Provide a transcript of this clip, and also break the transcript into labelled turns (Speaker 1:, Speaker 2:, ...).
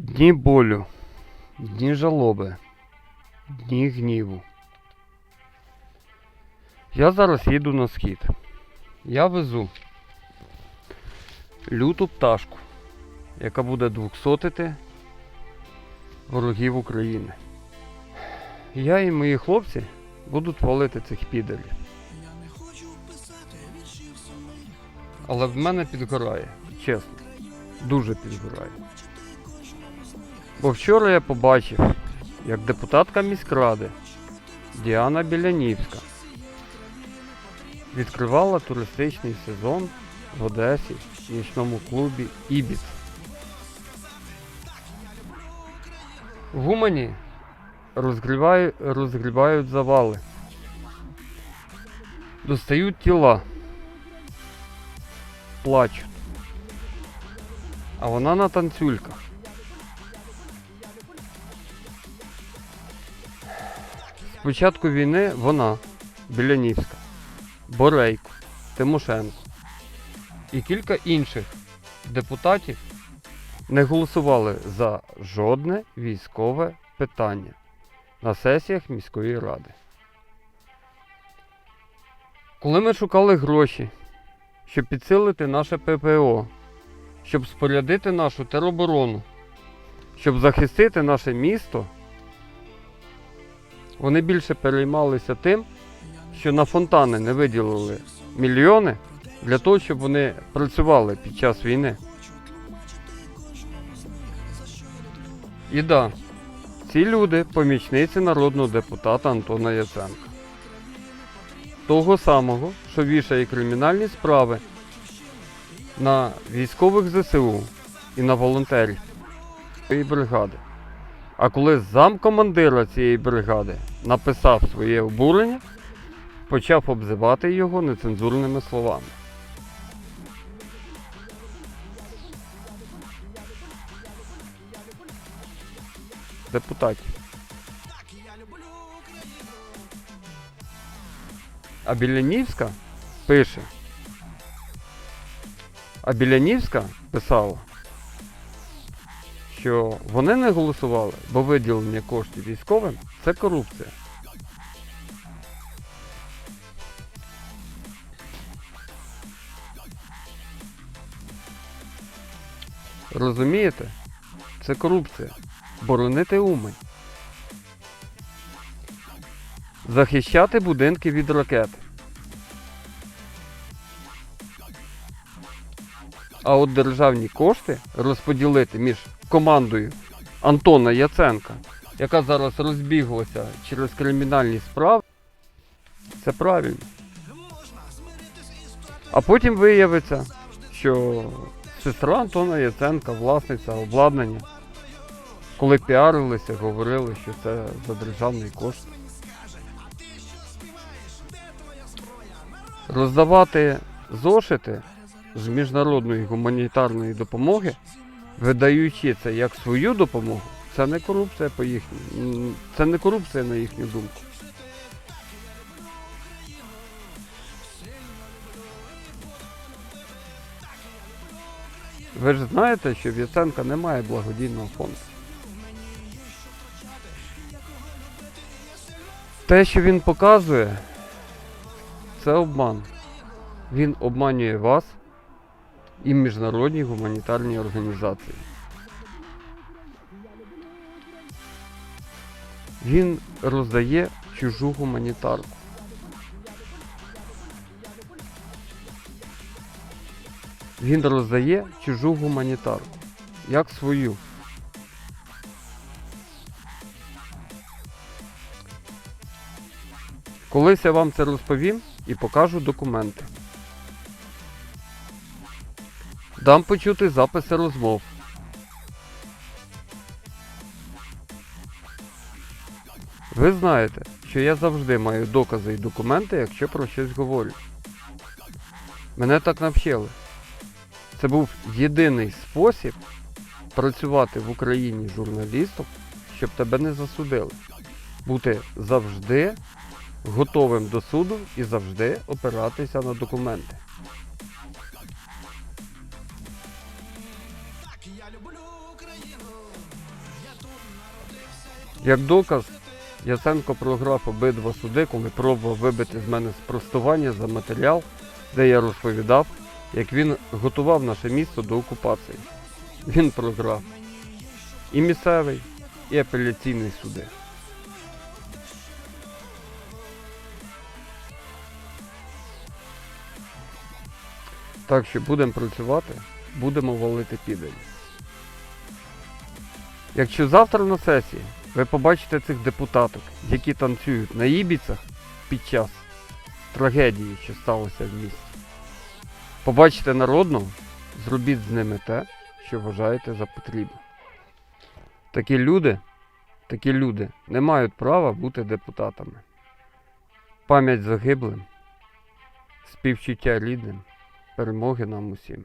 Speaker 1: Дні болю, дні жалоби, дні гніву. Я зараз їду на схід. Я везу люту пташку, яка буде двохсотити ворогів України. Я і мої хлопці будуть валити цих підерів. Але в мене підгорає, чесно. Дуже підгорає. Бо вчора я побачив, як депутатка міськради Діана Білянівська відкривала туристичний сезон в Одесі в нічному клубі Ібіц. В Умані розгрібають, розгрібають завали. Достають тіла. Плачуть. А вона на танцюльках. Початку війни вона, Білянівська, Борейко, Тимошенко і кілька інших депутатів не голосували за жодне військове питання на сесіях міської ради. Коли ми шукали гроші, щоб підсилити наше ППО, щоб спорядити нашу тероборону, щоб захистити наше місто, вони більше переймалися тим, що на фонтани не виділили мільйони для того, щоб вони працювали під час війни. І да, ці люди помічниці народного депутата Антона Яценка. Того самого, що вішає кримінальні справи на військових ЗСУ і на волонтерів цієї бригади. А коли замкомандира цієї бригади написав своє обурення, почав обзивати його нецензурними словами. Депутатів. А Білянівська пише. А Білянівська писала, що вони не голосували, бо виділення коштів військовим це корупція. Розумієте? Це корупція. Боронити Умань. Захищати будинки від ракет. А от державні кошти розподілити між командою Антона Яценка, яка зараз розбіглася через кримінальні справи, це правильно. А потім виявиться, що сестра Антона Яценка, власниця обладнання, коли піарилися, говорили, що це за державний кошт. Роздавати зошити з міжнародної гуманітарної допомоги, видаючи це як свою допомогу, це не корупція по їхній. Це не корупція на їхню думку. Ви ж знаєте, що в Яценка немає благодійного фонду. Те, що він показує, це обман. Він обманює вас і міжнародні гуманітарні організації. Він роздає чужу гуманітарку. Він роздає чужу гуманітарку, як свою. Колись я вам це розповім і покажу документи. Дам почути записи розмов. Ви знаєте, що я завжди маю докази і документи, якщо про щось говорю. Мене так навчили. Це був єдиний спосіб працювати в Україні журналістом, щоб тебе не засудили. Бути завжди готовим до суду і завжди опиратися на документи. Як доказ, Яценко програв обидва суди, коли пробував вибити з мене спростування за матеріал, де я розповідав, як він готував наше місто до окупації. Він програв. І місцевий, і апеляційний суди. Так що будемо працювати, будемо валити підель. Якщо завтра на сесії ви побачите цих депутаток, які танцюють на ібіцях під час трагедії, що сталося в місті, побачите народного, зробіть з ними те, що вважаєте за потрібне. Такі люди, такі люди не мають права бути депутатами. Пам'ять загиблим, співчуття рідним, перемоги нам усім.